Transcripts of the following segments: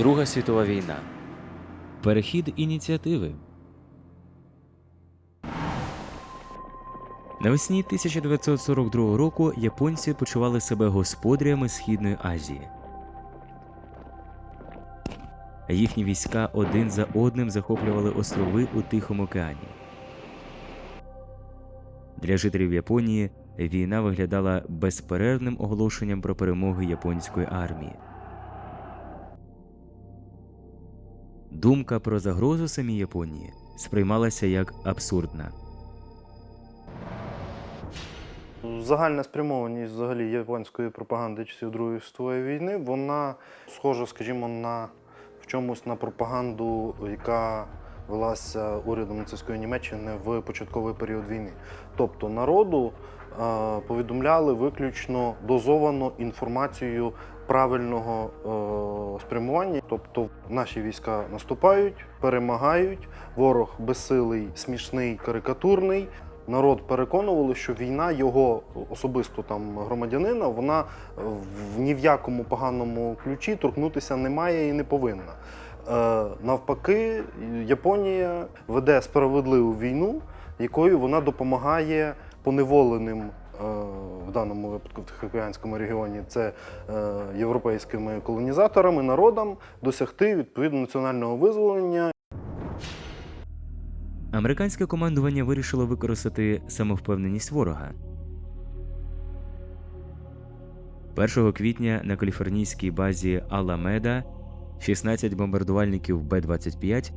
Друга світова війна. Перехід ініціативи. Навесні 1942 року японці почували себе господарями Східної Азії. Їхні війська один за одним захоплювали острови у Тихому океані. Для жителів Японії війна виглядала безперервним оголошенням про перемоги японської армії. Думка про загрозу самій Японії сприймалася як абсурдна. Загальна спрямованість взагалі японської пропаганди часів Другої світової війни, вона схожа, скажімо, на в чомусь на пропаганду, яка велася урядом нацистської Німеччини в початковий період війни. Тобто народу повідомляли виключно дозовану інформацію правильного е, спрямування. Тобто наші війська наступають, перемагають, ворог безсилий, смішний, карикатурний. Народ переконували, що війна його особисто там громадянина, вона в ні в якому поганому ключі торкнутися не має і не повинна. Е, навпаки, Японія веде справедливу війну, якою вона допомагає поневоленим. е, В даному випадку в Тихоокеанському регіоні це е, європейськими колонізаторами, народам досягти відповідно національного визволення Американське командування вирішило використати самовпевненість ворога. 1 квітня на каліфорнійській базі Аламеда 16 бомбардувальників Б-25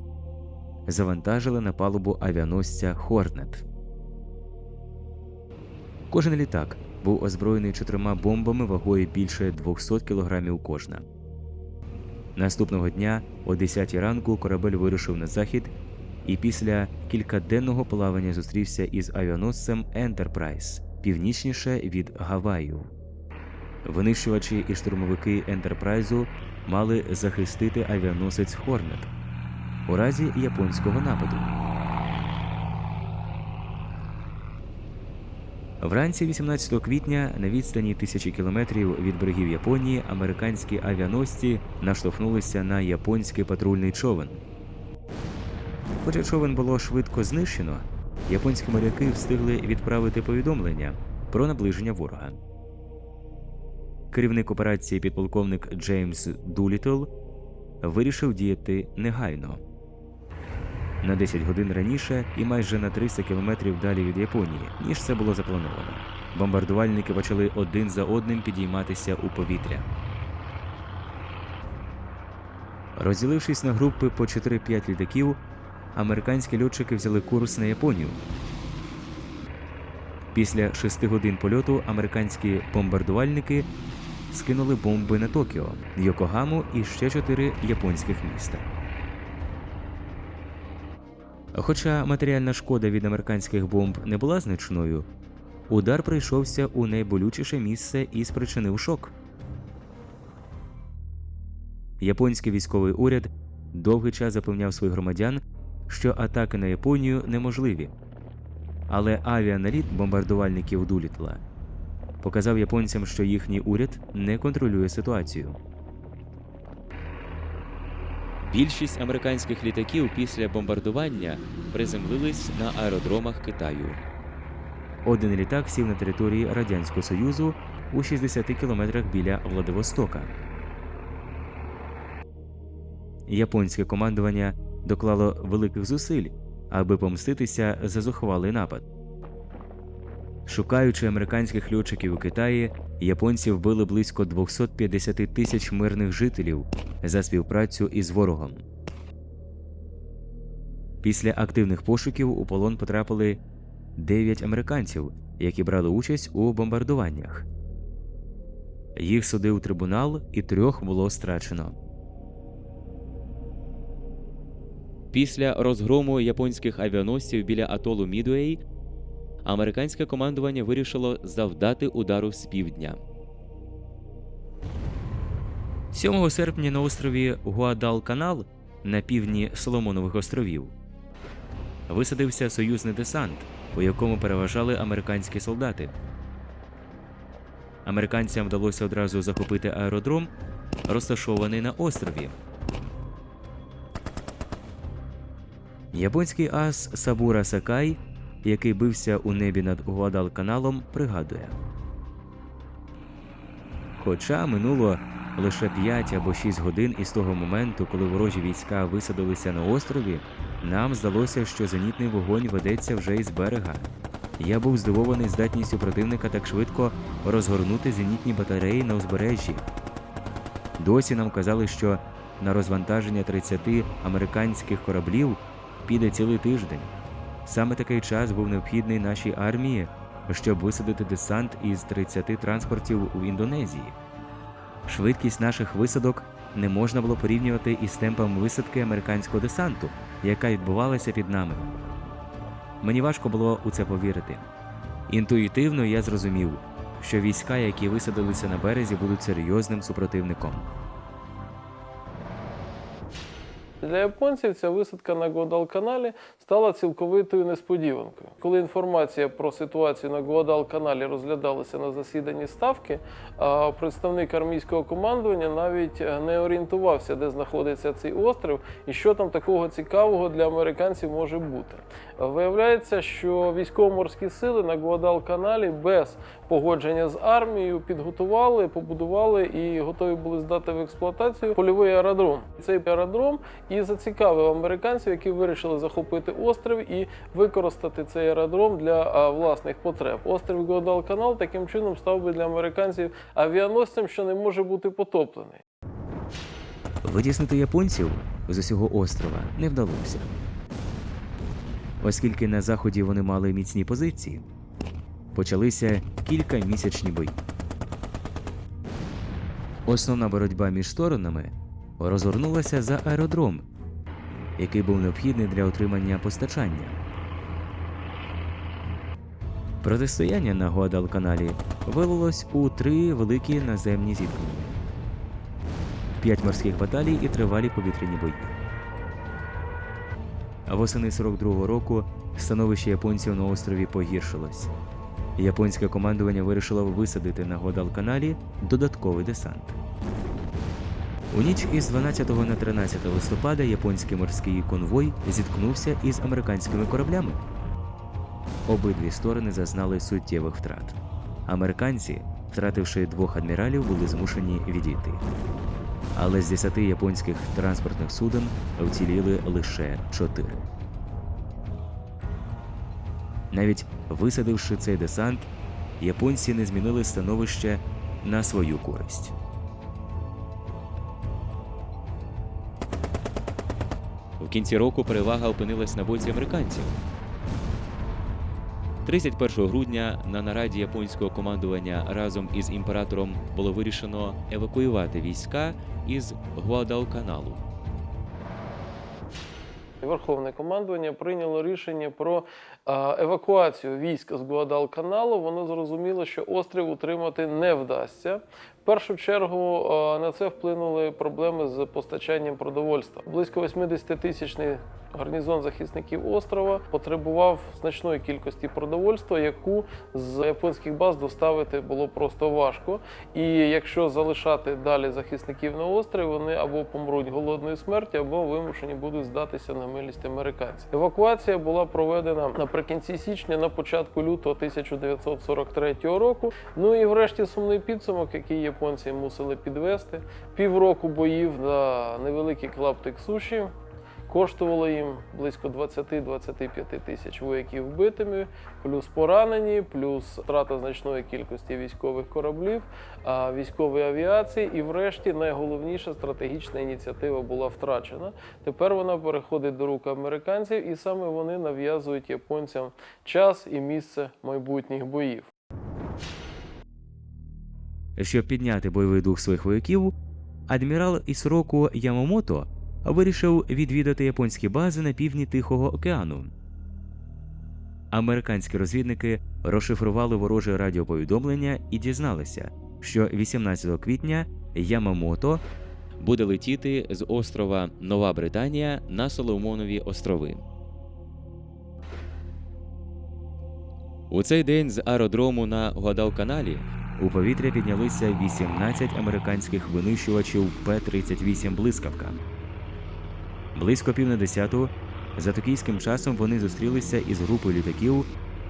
завантажили на палубу авіаносця Хорнет. Кожен літак був озброєний чотирма бомбами вагою більше 200 кг кожна. Наступного дня о 10 ранку корабель вирушив на захід і після кількаденного плавання зустрівся із авіаносцем Ентерпрайз північніше від Гаваю. Винищувачі і штурмовики Ентерпрайзу мали захистити авіаносець Хорнет у разі японського нападу. Вранці 18 квітня на відстані тисячі кілометрів від берегів Японії американські авіаносці наштовхнулися на японський патрульний човен. Хоча човен було швидко знищено, японські моряки встигли відправити повідомлення про наближення ворога. Керівник операції підполковник Джеймс Дулітл вирішив діяти негайно. На 10 годин раніше і майже на 300 кілометрів далі від Японії, ніж це було заплановано. Бомбардувальники почали один за одним підійматися у повітря. Розділившись на групи по 4-5 літаків, американські льотчики взяли курс на Японію. Після шести годин польоту американські бомбардувальники скинули бомби на Токіо, Йокогаму і ще чотири японських міста. Хоча матеріальна шкода від американських бомб не була значною, удар прийшовся у найболючіше місце і спричинив шок. Японський військовий уряд довгий час запевняв своїх громадян, що атаки на Японію неможливі. Але авіаналіт бомбардувальників Дулітла показав японцям, що їхній уряд не контролює ситуацію. Більшість американських літаків після бомбардування приземлились на аеродромах Китаю. Один літак сів на території Радянського Союзу у 60 кілометрах біля Владивостока. Японське командування доклало великих зусиль, аби помститися за зухвалий напад. Шукаючи американських льотчиків у Китаї, японці вбили близько 250 тисяч мирних жителів за співпрацю із ворогом. Після активних пошуків у полон потрапили 9 американців, які брали участь у бомбардуваннях. Їх судив трибунал, і трьох було страчено. Після розгрому японських авіаносців біля атолу Мідуей американське командування вирішило завдати удару з півдня. 7 серпня на острові Гуадал-Канал на півдні Соломонових островів висадився союзний десант, у якому переважали американські солдати. Американцям вдалося одразу захопити аеродром, розташований на острові. Японський ас Сабура Сакай, який бився у небі над Гуадалканалом, пригадує. Хоча минуло лише 5 або 6 годин із того моменту, коли ворожі війська висадилися на острові, нам здалося, що зенітний вогонь ведеться вже із берега. Я був здивований здатністю противника так швидко розгорнути зенітні батареї на узбережжі. Досі нам казали, що на розвантаження 30 американських кораблів піде цілий тиждень. Саме такий час був необхідний нашій армії, щоб висадити десант із 30 транспортів у Індонезії. Швидкість наших висадок не можна було порівнювати із темпом висадки американського десанту, яка відбувалася під нами. Мені важко було у це повірити. Інтуїтивно я зрозумів, що війська, які висадилися на березі, будуть серйозним супротивником. Для японців ця висадка на Гуадалканалі стала цілковитою несподіванкою. Коли інформація про ситуацію на Гуадалканалі розглядалася на засіданні ставки, представник армійського командування навіть е, не орієнтувався, де знаходиться цей острів і що там такого цікавого для американців може бути. Виявляється, що військово-морські сили на Гуадалканалі без погодження з армією підготували, побудували і готові були здати в експлуатацію польовий аеродром. Цей аеродром і зацікавив американців, які вирішили захопити острів і використати цей аеродром для власних потреб. Острів Гуадалканал таким чином став би для американців авіаносцем, що не може бути потоплений. Витіснити японців з усього острова не вдалося, оскільки на заході вони мали міцні позиції. Почалися кількамісячні бої. Основна боротьба між сторонами розгорнулася за аеродром, який був необхідний для отримання постачання. Протистояння на Гуадалканалі вилилось у три великі наземні зіткнення п'ять морських баталій і тривалі повітряні бої. А восени 42-го року становище японців на острові погіршилось. Японське командування вирішило висадити на Гуадалканалі додатковий десант. У ніч із 12 на 13 листопада японський морський конвой зіткнувся із американськими кораблями. Обидві сторони зазнали суттєвих втрат. Американці, втративши двох адміралів, були змушені відійти але з 10 японських транспортних суден вціліли лише 4. Навіть висадивши цей десант, японці не змінили становище на свою користь. В кінці року перевага опинилась на боці американців. 31 грудня на нараді японського командування разом із імператором було вирішено евакуювати війська із Гуадалканалу. Верховне командування прийняло рішення про евакуацію військ з Гуадалканалу. Воно зрозуміло, що острів утримати не вдасться. В першу чергу на це вплинули проблеми з постачанням продовольства. Близько 80-тисячний гарнізон захисників острова потребував значної кількості продовольства, яку з японських баз доставити було просто важко. І якщо залишати далі захисників на острові, вони або помруть голодною смерті, або вимушені будуть здатися на милість американців. Евакуація була проведена наприкінці січня, на початку лютого 1943 року. Ну і врешті сумний підсумок, який японці мусили підвести. Півроку боїв на невеликий клаптик суші. Коштувало їм близько 20-25 тисяч вояків вбитими, плюс поранені, плюс втрата значної кількості військових кораблів, військової авіації. І, врешті, найголовніша стратегічна ініціатива була втрачена. Тепер вона переходить до рук американців, і саме вони нав'язують японцям час і місце майбутніх боїв. Щоб підняти бойовий дух своїх вояків, адмірал Ісроку Ямамото вирішив відвідати японські бази на півдні Тихого океану. Американські розвідники розшифрували вороже радіоповідомлення і дізналися, що 18 квітня Ямамото буде летіти з острова Нова Британія на Соломонові острови. У цей день з аеродрому на Гуадалканалі у повітря піднялися 18 американських винищувачів П-38 блискавка. Близько пів на десяту За токійським часом вони зустрілися із групою літаків,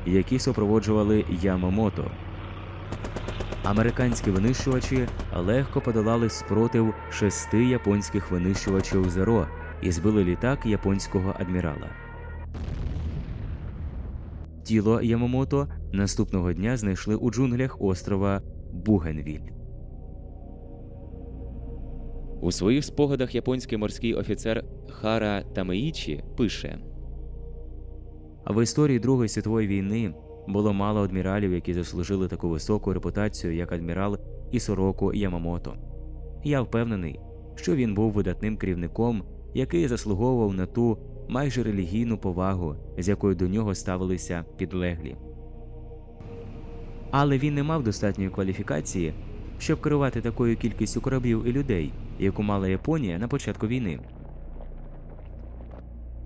які супроводжували Ямамото. Американські винищувачі легко подолали спротив шести японських винищувачів Зеро і збили літак японського адмірала. Тіло Ямамото наступного дня знайшли у джунглях острова Бугенвіль. У своїх спогадах японський морський офіцер Хара Тамеїчі пише: В історії Другої світової війни було мало адміралів, які заслужили таку високу репутацію, як адмірал Ісороку Ямамото. Я впевнений, що він був видатним керівником, який заслуговував на ту майже релігійну повагу, з якою до нього ставилися підлеглі. Але він не мав достатньої кваліфікації, щоб керувати такою кількістю кораблів і людей, яку мала Японія на початку війни.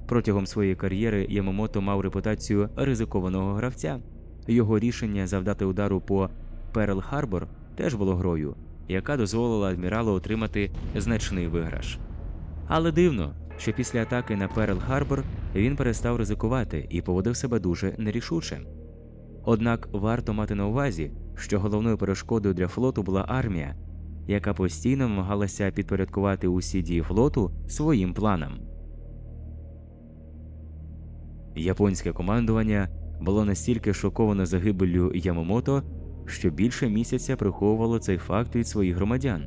Протягом своєї кар'єри Ямамото мав репутацію ризикованого гравця. Його рішення завдати удару по Перл Харбор теж було грою, яка дозволила адміралу отримати значний виграш. Але дивно, що після атаки на Перл Харбор він перестав ризикувати і поводив себе дуже нерішуче. Однак варто мати на увазі, що головною перешкодою для флоту була армія, яка постійно намагалася підпорядкувати усі дії флоту своїм планам. Японське командування було настільки шоковане загибеллю Ямамото, що більше місяця приховувало цей факт від своїх громадян.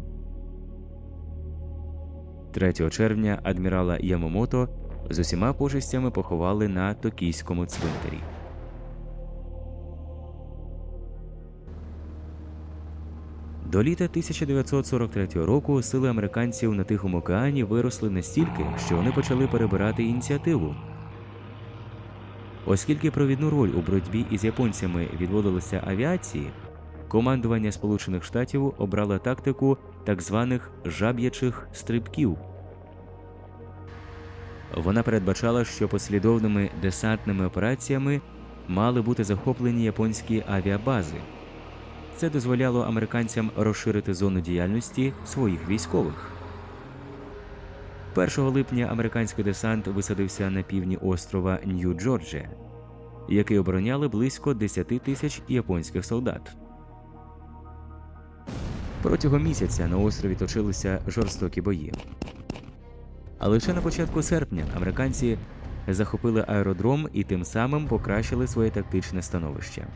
3 червня адмірала Ямамото з усіма почестями поховали на токійському цвинтарі. До літа 1943 року сили американців на Тихому океані виросли настільки, що вони почали перебирати ініціативу. Оскільки провідну роль у боротьбі із японцями відводилося авіації, командування Сполучених Штатів обрало тактику так званих жаб'ячих стрибків. Вона передбачала, що послідовними десантними операціями мали бути захоплені японські авіабази. Це дозволяло американцям розширити зону діяльності своїх військових. 1 липня американський десант висадився на півдні острова Нью-Джорджія, який обороняли близько 10 тисяч японських солдат. Протягом місяця на острові точилися жорстокі бої. А лише на початку серпня американці захопили аеродром і тим самим покращили своє тактичне становище.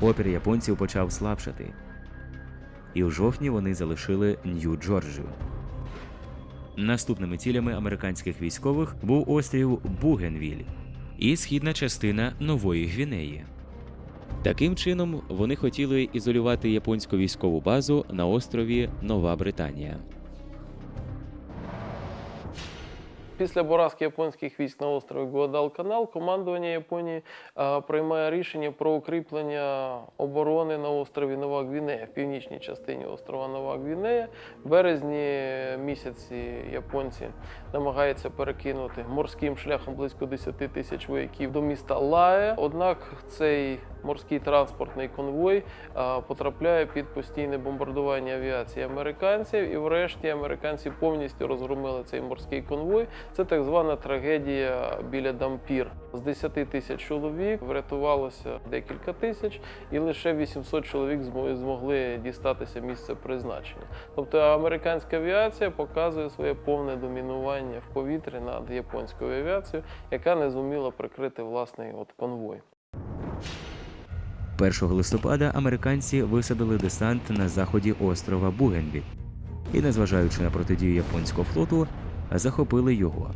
Опір японців почав слабшати, і у жовтні вони залишили Нью-Джорджію. Наступними цілями американських військових був острів Бугенвіль і східна частина Нової Гвінеї. Таким чином, вони хотіли ізолювати японську військову базу на острові Нова Британія. Після поразки японських військ на острові Гуадалканал командування Японії е, приймає рішення про укріплення оборони на острові Нова Гвінея, в північній частині острова Нова Гвінея. Березні місяці японці намагаються перекинути морським шляхом близько 10 тисяч вояків до міста Лае. Однак цей морський транспортний конвой е, потрапляє під постійне бомбардування авіації американців, і врешті американці повністю розгромили цей морський конвой. Це так звана трагедія біля Дампір. З 10 тисяч чоловік врятувалося декілька тисяч, і лише 800 чоловік змогли дістатися місця призначення. Тобто американська авіація показує своє повне домінування в повітрі над японською авіацією, яка не зуміла прикрити власний от конвой. 1 листопада американці висадили десант на заході острова Бугенвіль і, незважаючи на протидію японського флоту, захопили його.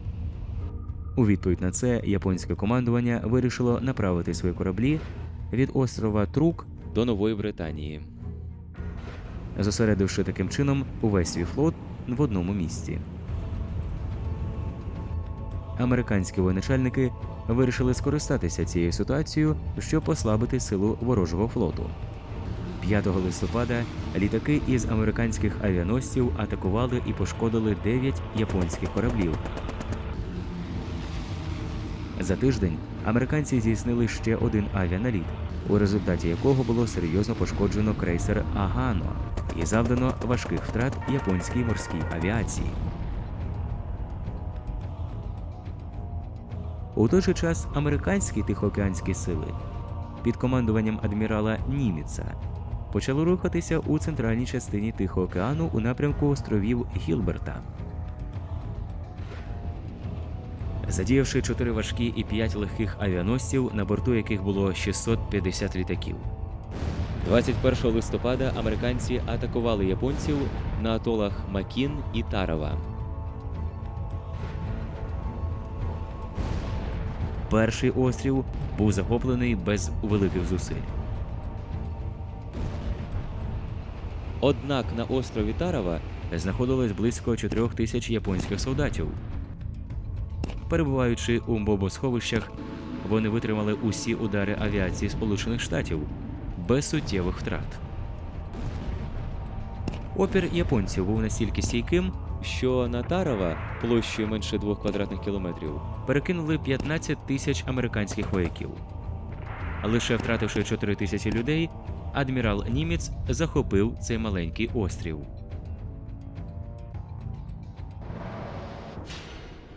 У відповідь на це японське командування вирішило направити свої кораблі від острова Трук до Нової Британії, зосередивши таким чином увесь свій флот в одному місці. Американські воєначальники вирішили скористатися цією ситуацією, щоб послабити силу ворожого флоту. 5 листопада літаки із американських авіаносців атакували і пошкодили 9 японських кораблів. За тиждень американці здійснили ще один авіаналіт, у результаті якого було серйозно пошкоджено крейсер Агано і завдано важких втрат японській морській авіації. У той же час американські тихоокеанські сили під командуванням адмірала Німіца почали рухатися у центральній частині Тихого океану у напрямку островів Гілберта. Задіявши чотири важкі і п'ять легких авіаносців, на борту яких було 650 літаків. 21 листопада американці атакували японців на атолах Макін і Тарава. Перший острів був захоплений без великих зусиль. Однак на острові Тарава знаходилось близько 4 тисяч японських солдатів. Перебуваючи у бомбосховищах, вони витримали усі удари авіації Сполучених Штатів без суттєвих втрат. Опір японців був настільки стійким, що на Тарова, площею менше 2 квадратних кілометрів, перекинули 15 тисяч американських вояків. Лише втративши 4 тисячі людей, адмірал Німець захопив цей маленький острів.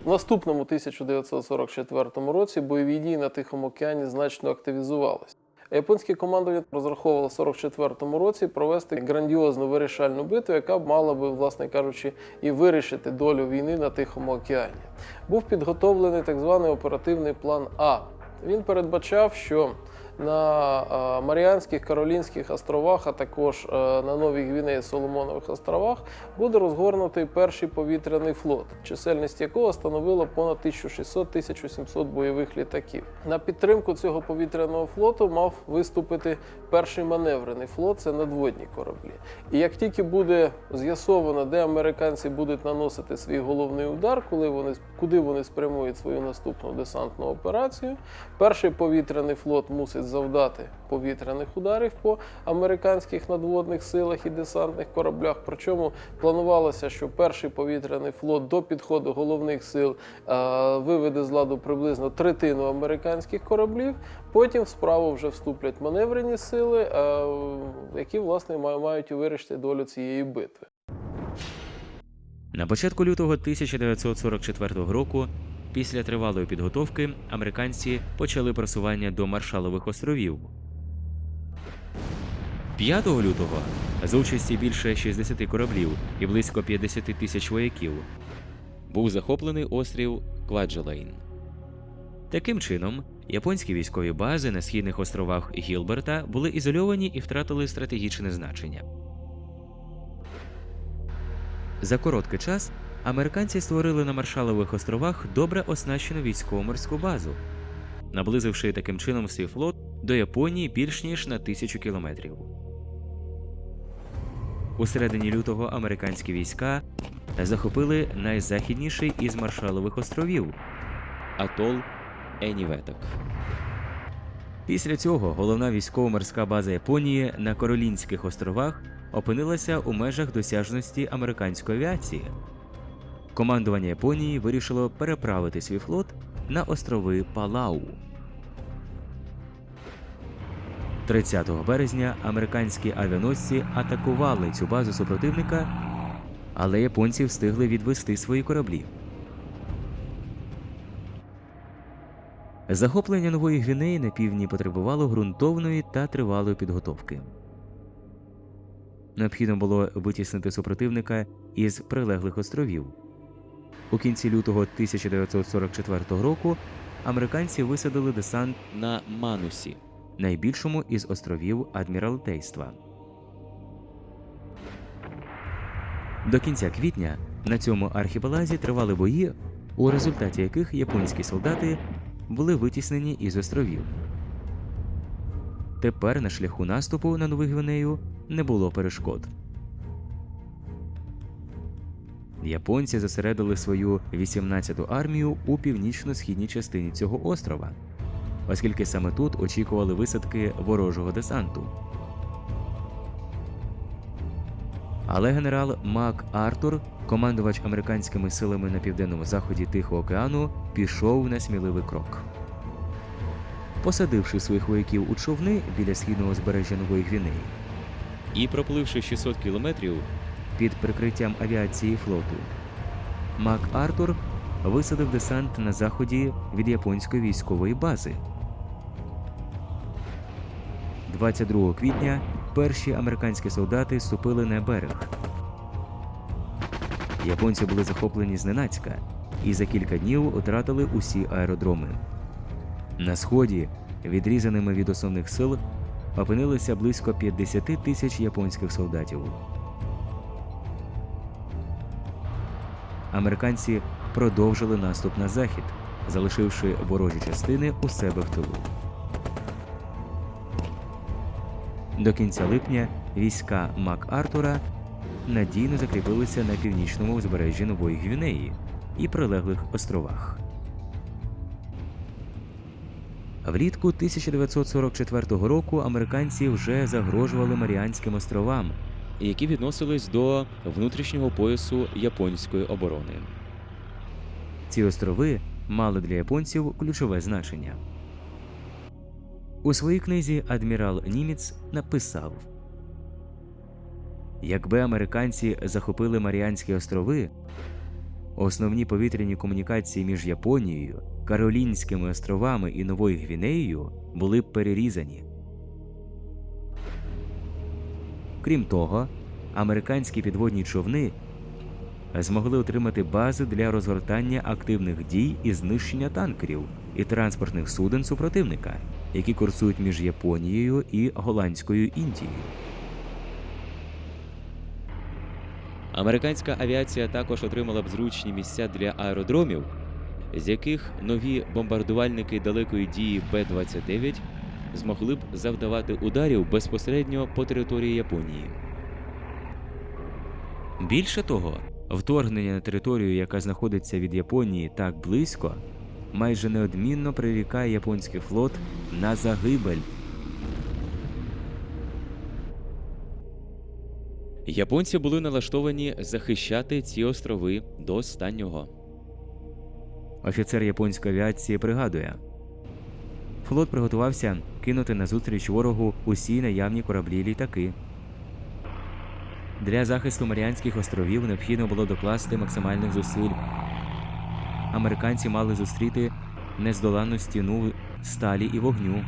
В наступному 1944 році бойові дії на Тихому океані значно активізувалися. Японське командування розраховувало в 44-му році провести грандіозну вирішальну битву, яка б мала би, власне кажучи, і вирішити долю війни на Тихому океані. Був підготовлений так званий оперативний план А. Він передбачав, що на е, Маріанських Каролінських островах, а також е, на Новій Гвінеї Соломонових островах буде розгорнутий перший повітряний флот, чисельність якого становила понад 1600-1700 бойових літаків. На підтримку цього повітряного флоту мав виступити перший маневрений флот це надводні кораблі. І як тільки буде з'ясовано, де американці будуть наносити свій головний удар, коли вони куди вони спрямують свою наступну десантну операцію, перший повітряний флот мусить завдати повітряних ударів по американських надводних силах і десантних кораблях. Причому планувалося, що перший повітряний флот до підходу головних сил е, виведе з ладу приблизно третину американських кораблів. Потім в справу вже вступлять маневрені сили, е, які власне мають вирішити долю цієї битви. На початку лютого 1944 року, після тривалої підготовки, американці почали просування до Маршалових островів. 5 лютого з участі більше 60 кораблів і близько 50 тисяч вояків був захоплений острів Кваджелейн. Таким чином, японські військові бази на східних островах Гілберта були ізольовані і втратили стратегічне значення. За короткий час американці створили на Маршалових островах добре оснащену військово-морську базу, наблизивши таким чином свій флот до Японії більш ніж на тисячу кілометрів. У середині лютого американські війська захопили найзахідніший із Маршалових островів атол Еніветок. Після цього головна військово-морська база Японії на Каролінських островах опинилася у межах досяжності американської авіації. Командування Японії вирішило переправити свій флот на острови Палау. 30 березня американські авіаносці атакували цю базу супротивника, але японці встигли відвести свої кораблі. Захоплення нової Гвінеї на півдні потребувало ґрунтовної та тривалої підготовки. Необхідно було витіснити супротивника із прилеглих островів. У кінці лютого 1944 року американці висадили десант на Манусі, найбільшому із островів Адміралтейства. До кінця квітня на цьому архіпелазі тривали бої, у результаті яких японські солдати були витіснені із островів. Тепер на шляху наступу на Нову Гвинею не було перешкод. Японці зосередили свою 18-ту армію у північно-східній частині цього острова, оскільки саме тут очікували висадки ворожого десанту. Але генерал Мак Артур, командувач американськими силами на південному заході Тихого океану, пішов на сміливий крок. Посадивши своїх вояків у човни біля східного узбережжя Нової Гвінеї і пропливши 600 кілометрів під прикриттям авіації флоту, Мак Артур висадив десант на заході від японської військової бази. 22 квітня перші американські солдати ступили на берег. Японці були захоплені зненацька і за кілька днів втратили усі аеродроми. На сході, відрізаними від основних сил, опинилися близько 50 тисяч японських солдатів. Американці продовжили наступ на захід, залишивши ворожі частини у себе в тилу. До кінця липня війська МакАртура надійно закріпилися на північному узбережжі Нової Гвінеї і прилеглих островах. Влітку 1944 року американці вже загрожували Маріанським островам, які відносились до внутрішнього поясу японської оборони. Ці острови мали для японців ключове значення. У своїй книзі адмірал Німець написав: Якби американці захопили Маріанські острови, основні повітряні комунікації між Японією, Каролінськими островами і Новою Гвінеєю були б перерізані. Крім того, американські підводні човни змогли отримати бази для розгортання активних дій і знищення танкерів і транспортних суден супротивника, які курсують між Японією і Голландською Індією. Американська авіація також отримала б зручні місця для аеродромів, з яких нові бомбардувальники далекої дії Б-29 змогли б завдавати ударів безпосередньо по території Японії. Більше того, вторгнення на територію, яка знаходиться від Японії так близько, майже неодмінно прирікає японський флот на загибель. Японці були налаштовані захищати ці острови до останнього. Офіцер японської авіації пригадує: флот приготувався кинути назустріч ворогу усі наявні кораблі літаки. Для захисту Маріанських островів необхідно було докласти максимальних зусиль. Американці мали зустріти нездоланну стіну сталі і вогню.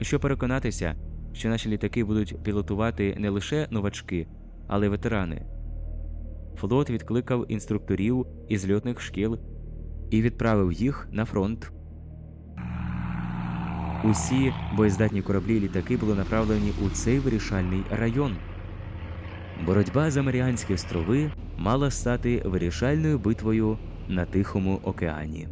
Щоб переконатися, що наші літаки будуть пілотувати не лише новачки, але й ветерани. Флот відкликав інструкторів із льотних шкіл і відправив їх на фронт. Усі боєздатні кораблі і літаки були направлені у цей вирішальний район. Боротьба за Маріанські острови мала стати вирішальною битвою на Тихому океані.